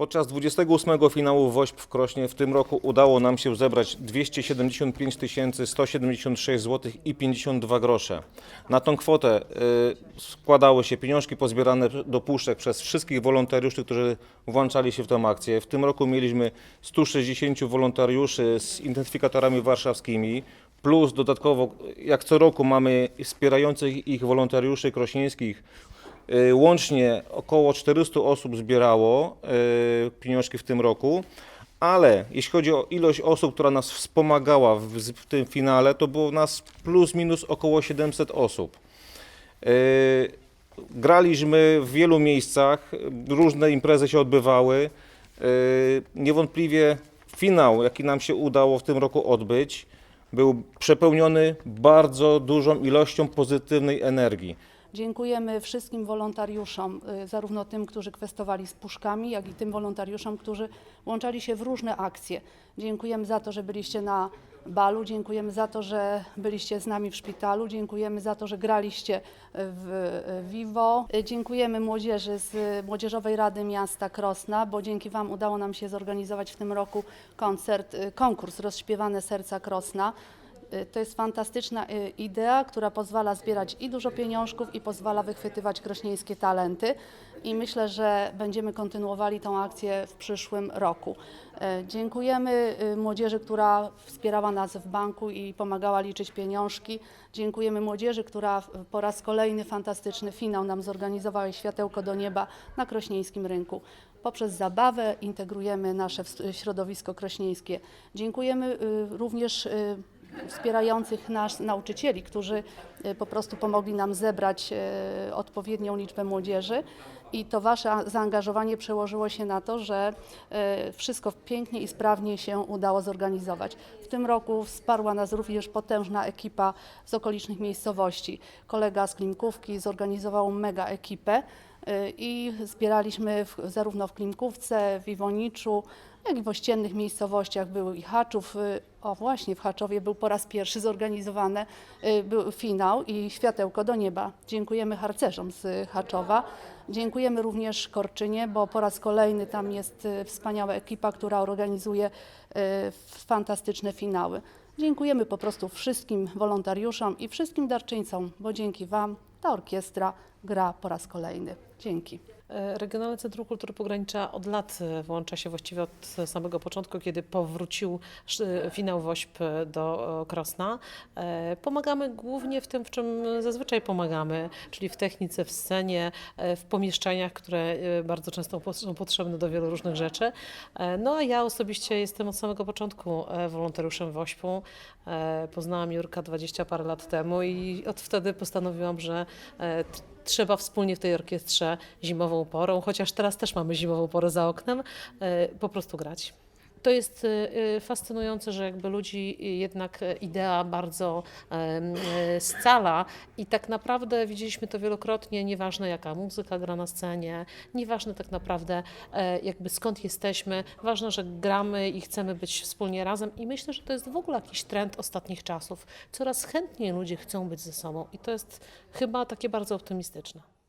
Podczas 28 finału WOŚP w Krośnie w tym roku udało nam się zebrać 275 176 zł i 52 grosze. Na tą kwotę y, składały się pieniążki pozbierane do puszek przez wszystkich wolontariuszy, którzy włączali się w tę akcję. W tym roku mieliśmy 160 wolontariuszy z identyfikatorami warszawskimi, plus dodatkowo jak co roku mamy wspierających ich wolontariuszy krośnieńskich, Łącznie około 400 osób zbierało y, pieniążki w tym roku, ale jeśli chodzi o ilość osób, która nas wspomagała w, w tym finale, to było nas plus minus około 700 osób. Y, Graliśmy w wielu miejscach, różne imprezy się odbywały. Y, Niewątpliwie finał, jaki nam się udało w tym roku odbyć, był przepełniony bardzo dużą ilością pozytywnej energii. Dziękujemy wszystkim wolontariuszom, y, zarówno tym, którzy kwestowali z puszkami, jak i tym wolontariuszom, którzy włączali się w różne akcje. Dziękujemy za to, że byliście na balu, dziękujemy za to, że byliście z nami w szpitalu, dziękujemy za to, że graliście w y, Vivo. Y, Dziękujemy młodzieży z Młodzieżowej Rady Miasta Krosna, bo dzięki Wam udało nam się zorganizować w tym roku koncert, konkurs Rozśpiewane Serca Krosna. Y, To jest fantastyczna y, idea, która pozwala zbierać i dużo pieniążków i pozwala wychwytywać krośnieńskie talenty. I myślę, że będziemy kontynuowali tą akcję w przyszłym roku. E, Dziękujemy y, młodzieży, która wspierała nas w banku i pomagała liczyć pieniążki. Dziękujemy młodzieży, która po raz kolejny fantastyczny finał nam zorganizowała i światełko do nieba na krośnieńskim rynku. Poprzez zabawę integrujemy nasze środowisko krośnieńskie. Dziękujemy y, również y, wspierających nas nauczycieli, którzy e, po prostu pomogli nam zebrać e, odpowiednią liczbę młodzieży. I to Wasze zaangażowanie przełożyło się na to, że e, wszystko pięknie i sprawnie się udało zorganizować. W tym roku wsparła nas również potężna ekipa z okolicznych miejscowości. Kolega z Klimkówki zorganizował mega ekipę i zbieraliśmy w, zarówno w Klimkówce, w Iwoniczu, jak i w ościennych miejscowościach był i Haczów. y, O właśnie, w Haczowie był po raz pierwszy zorganizowany y, był finał i światełko do nieba. Dziękujemy harcerzom z Haczowa. Dziękujemy również Korczynie, bo po raz kolejny tam jest y, wspaniała ekipa, która organizuje y, fantastyczne finały. Dziękujemy po prostu wszystkim wolontariuszom i wszystkim darczyńcom, bo dzięki Wam ta orkiestra gra po raz kolejny. Dzięki. E, Regionalne Centrum Kultury Pogranicza od lat e, włącza się właściwie od samego początku, kiedy powrócił sz- finał WOŚP do e, Krosna. E, Pomagamy głównie w tym, w czym zazwyczaj pomagamy, czyli w technice, w scenie, e, w pomieszczeniach, które e, bardzo często są potrzebne do wielu różnych rzeczy. E, No a ja osobiście jestem od samego początku e, wolontariuszem WOŚP-u. E, Poznałam Jurka 20 parę lat temu i od wtedy postanowiłam, że e, trzeba wspólnie w tej orkiestrze zimową porą, chociaż teraz też mamy zimową porę za oknem, e, po prostu grać. To jest e, e, fascynujące, że jakby ludzi jednak e, idea bardzo scala i tak naprawdę widzieliśmy to wielokrotnie, nieważne jaka muzyka gra na scenie, nieważne tak naprawdę e, jakby skąd jesteśmy, ważne, że gramy i chcemy być wspólnie razem i myślę, że to jest w ogóle jakiś trend ostatnich czasów. Coraz chętniej ludzie chcą być ze sobą i to jest chyba takie bardzo optymistyczne.